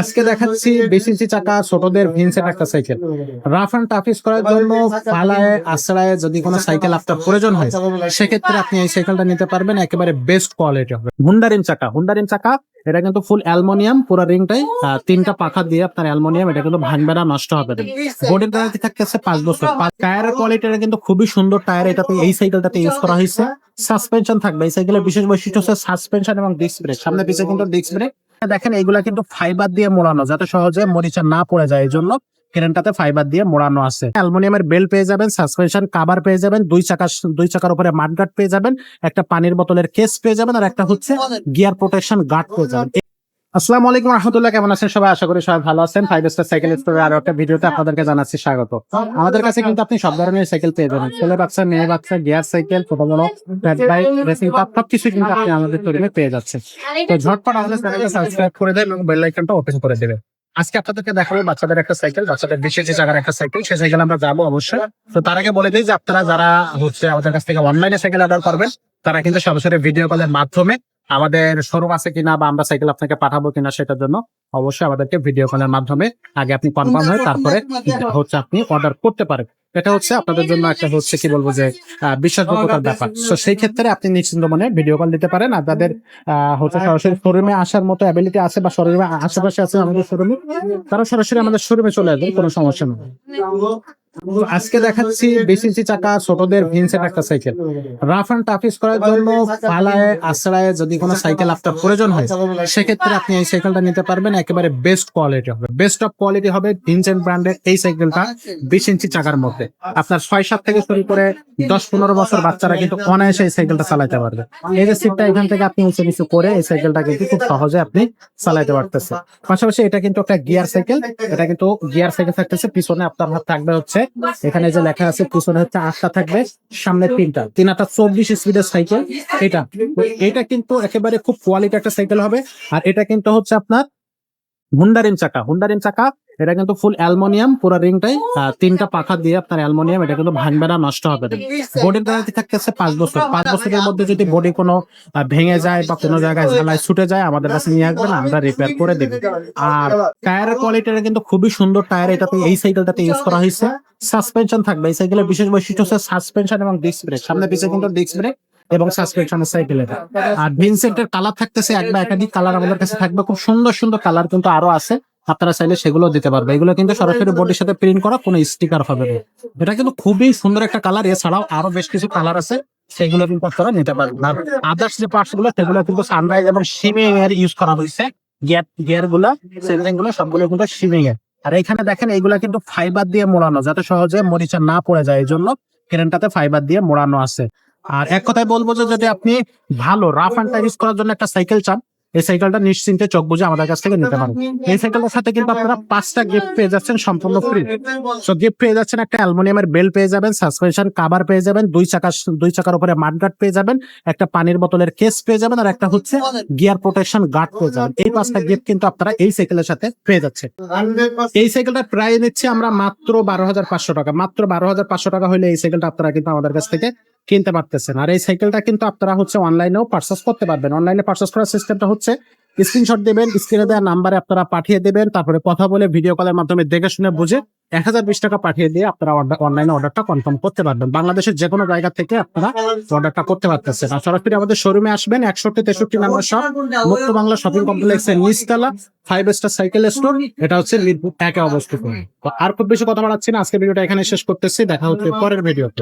আজকে দেখাচ্ছি ইঞ্চি চাকা ছোটদের ভিনসেট একটা সাইকেল। রাফ টাফিস করার জন্য পালায়, আশ্রয়ে যদি কোনো সাইকেল আপনার প্রয়োজন হয়, সেক্ষেত্রে আপনি এই সাইকেলটা নিতে পারবেন, একেবারে বেস্ট কোয়ালিটি হবে। হুন্ডারিম চাকা হুন্ডারিম চাকা, এটা কিন্তু ফুল অ্যালমোনিয়াম, পুরো রিংটাই তিনটা পাখা দিয়ে আপনার অ্যালমোনিয়াম, এটা কিন্তু ভাঙবে না, নষ্ট হবে না। বডির গ্যারান্টি থাকতেছে পাঁচ বছর। টায়ারের কোয়ালিটিটা কিন্তু খুবই সুন্দর টায়ার এটাতে এই সাইকেলটাতে ইউজ করা হয়েছে। সাসপেনশন থাকবে, এই সাইকেলের বিশেষ বৈশিষ্ট্য হচ্ছে সাসপেনশন এবং ডিস্ক ব্রেক সামনে পিছিয়ে কিন্তু ডিস্ক ব্রেক দেখেন এইগুলা কিন্তু ফাইবার দিয়ে মোড়ানো যাতে সহজে মরিচা না পড়ে যায় এই জন্য ক্রেনটাতে ফাইবার দিয়ে মোড়ানো আছে। অ্যালুমিনিয়ামের বেল পেয়ে যাবেন সাসপেনশন কাভার পেয়ে যাবেন দুই চাকা দুই চাকার উপরে মাঠগার্ড পেয়ে যাবেন একটা পানির বোতলের কেস পেয়ে যাবেন আর একটা হচ্ছে গিয়ার প্রোটেকশন গার্ড পেয়ে যাবেন। আসসালামু আলাইকুম রহমতুল্লাহ, কেমন আছেন সবাই? আশা করি সবাই ভালো আছেন। ফাইভ স্টার সাইকেল স্টোরের আরও একটা ভিডিওতে আপনাদেরকে জানাচ্ছি স্বাগত। আমাদের কাছে কিন্তু আপনি সব ধরনের সাইকেল পেয়ে যাবেন। ছেলে বাচ্চা, মেয়ে বাচ্চা গিয়ার সাইকেল ছোট বড় বাইক রেসিং কাপ সবকিছু কিন্তু আপনি আমাদের শোরুমে পেয়ে যাচ্ছেন। তো ঝটপট আমাদের চ্যানেলটা সাবস্ক্রাইব করে দেন এবং বেল আইকনটা ওপেন করে দেবেন। আজকে আপনাদেরকে দেখাবো বাচ্চাদের একটা সাইকেল বাচ্চাদের বিশেষ যে জায়গার একটা সাইকেল সেই সাইকেল আমরা যাব অবশ্যই। তো তার আগে বলে দিই যে আপনারা যারা হচ্ছে আমাদের কাছ থেকে অনলাইনে সাইকেল অর্ডার করবেন, তারা কিন্তু সরাসরি ভিডিও কলের মাধ্যমে আমাদের শোরুম আছে কিনা বা আমরা সাইকেল আপনাকে পাঠাবো কিনা সেটার জন্য অবশ্যই আমাদেরকে ভিডিও কলের মাধ্যমে আগে আপনি কনফার্ম হয়ে তারপরে হচ্ছে আপনি অর্ডার করতে পারেন। এটা হচ্ছে আপনাদের জন্য একটা হচ্ছে কি বলব যে বিশ্বাসযোগ্যতার ব্যাপার। তো সেই ক্ষেত্রে আপনি নিশ্চিন্ত মনে ভিডিও কল দিতে পারেন। আর যাদের আহ, হচ্ছে সরাসরি শোরুমে আসার মতো অ্যাবিলিটি আছে বা শোরুমে আশেপাশে আছে আমাদের শোরুমে তারা সরাসরি আমাদের শোরুমে চলে আসবেন কোনো সমস্যা নেই। আজকে দেখাচ্ছি বিশ ইঞ্চি চাকা ছোটদের ভিনসেট একটা সাইকেল। রাফ অ্যান্ড টাফিস করার জন্য পালায় আশ্রয়ে যদি কোনো সাইকেল আপনার প্রয়োজন হয়, সেক্ষেত্রে আপনি এই সাইকেলটা নিতে পারবেন। একেবারে বেস্ট কোয়ালিটি হবে। বেস্ট অফ কোয়ালিটি হবে ভিনসেন্ট ব্র্যান্ডের এই সাইকেলটা বিশ ইঞ্চি চাকার মধ্যে। আপনার ছয় সাত থেকে শুরু করে দশ পনেরো বছর বাচ্চারা কিন্তু অনায়াসে এই সাইকেলটা চালাতে পারবে। এই যে সিটটা এখান থেকে আপনি উঁচু নিচু করে এই সাইকেলটা কিন্তু খুব সহজে আপনি চালাতে পারতেছে পাশাপাশি এটা কিন্তু একটা গিয়ার সাইকেল এটা কিন্তু গিয়ার সাইকেল থাকতেছে। পিছনে আপনার হাত থাকবে হচ্ছে এখানে যে লেখা আছে, পিছনে হচ্ছে আটটা থাকবে, সামনে তিনটা। তিন আটটা চব্বিশ স্পিডের সাইকেল এটা। এটা কিন্তু একেবারে খুব কোয়ালিটি একটা সাইকেল হবে। আর এটা কিন্তু হচ্ছে আপনার হুন্ডারিম চাকা। হুন্ডারিম চাকা, এটা কিন্তু ফুল অ্যালমোনিয়াম, পুরো রিংটাই তিনটা পাখা দিয়ে আপনার অ্যালমোনিয়াম, এটা কিন্তু ভাঙবে না, নষ্ট হবে না। বডির গ্যারান্টি থাকতেছে পাঁচ বছর, পাঁচ বছরের মধ্যে যদি বডি কোনো ভেঙে যায় বা কোনো জায়গায় ঝালাই ছুটে যায়, আমাদের কাছে নিয়ে আসবেন, আমরা রিপেয়ার করে দেবো। আর টায়ারের কোয়ালিটিটা কিন্তু খুবই সুন্দর টায়ার এটাতে এই সাইকেলটাতে ইউজ করা হয়েছে। সাসপেনশন থাকবে, এই সাইকেলের বিশেষ বৈশিষ্ট্য হচ্ছে সাসপেনশন এবং ডিস্ক ব্রেক সামনে পিছিয়ে কিন্তু ডিস্ক ব্রেক এবং সাসপেনশনের সাইকেল এটা আর ভিনসেন্টের কালার থাকতেছে এক বা একাধিক কালার আমাদের কাছে থাকবে। খুব সুন্দর সুন্দর কালার কিন্তু আরও আছে। আপনারা চাইলে সেগুলো দিতে পারবে। এগুলো কিন্তু সরাসরি বডির সাথে প্রিন্ট করা কোনো স্টিকার হবে না। এটা কিন্তু খুবই সুন্দর একটা কালার এছাড়াও আরও বেশ কিছু কালার আছে। সেগুলো কিন্তু আপনারা নিতে পারবেন। আর আদার্স যে পার্টসগুলো সেগুলো কিন্তু সানরাইজ এবং সিমিং এর ইউজ করা হয়েছে। গিয়ার গিয়ারগুলা সেভিংগুলো সবগুলো কিন্তু সিমিং এর। আর এখানে দেখেন এইগুলা কিন্তু ফাইবার দিয়ে মোড়ানো যাতে সহজে মরিচা না পড়ে যায়। এই জন্য ক্রেনটাতে ফাইবার দিয়ে মোড়ানো আছে। আর এক কথায় বলব যে যদি আপনি ভালো রাফ অ্যান্ড ইউজ করার জন্য একটা সাইকেল চান, এই সাইকেলটা নিশ্চিন্তে চোখ বুঝে আমাদের কাছ থেকে নিতে পারেন। এই সাইকেলটার সাথে কিন্তু আপনারা পাঁচটা গিফট পেয়ে যাচ্ছেন সম্পূর্ণ ফ্রি সো গিফট পেয়ে যাচ্ছেন একটা অ্যালুমিনিয়ামের বেল পেয়ে যাবেন সাসপেনশন কাভার পেয়ে যাবেন, দুই চাকা, দুই চাকার উপরে মাঠগার্ড পেয়ে যাবেন, একটা পানির বোতলের কেস পেয়ে যাবেন, আর একটা হচ্ছে গিয়ার প্রোটেকশন গার্ড পেয়ে যাবেন। এই পাঁচটা গিফট কিন্তু আপনারা এই সাইকেলের সাথে পেয়ে যাচ্ছেন। এই সাইকেলটা প্রায় নিচ্ছে আমরা মাত্র বারো হাজার পাঁচশো টাকা। মাত্র বারো হাজার পাঁচশো টাকা হলে এই সাইকেলটা আপনারা কিন্তু আমাদের কাছ থেকে কিনতে পারতেছেন। আর এই সাইকেলটা কিন্তু আপনারা হচ্ছে অনলাইনেও পার্চেস করতে পারবেন। অনলাইনে পার্চেস করার সিস্টেমটা হচ্ছে স্ক্রিনশট দেবেন স্ক্রিনে দেওয়া নাম্বারে আপনারা পাঠিয়ে দেবেন, তারপরে কথা বলে ভিডিও কলের মাধ্যমে দেখে শুনে বুঝে এক হাজার বিশ টাকা পাঠিয়ে দিয়ে আপনারা অনলাইনে অর্ডারটা কনফার্ম করতে পারবেন। বাংলাদেশের যে কোনো জায়গা থেকে আপনারা অর্ডারটা করতে পারতেছেন। আর সরাসরি আমাদের শোরুমে আসবেন, একষট্টি তেষট্টি নাম্বার শপ মুক্ত বাংলা শপিং কমপ্লেক্সের নিচতলা ফাইভ স্টার সাইকেল স্টোর এটা হচ্ছে মিরপুর, একে অবস্থিত। আর খুব বেশি কথা বাড়াচ্ছি না আজকে ভিডিওটা এখানে শেষ করতেছি, দেখা হচ্ছে পরের ভিডিওতে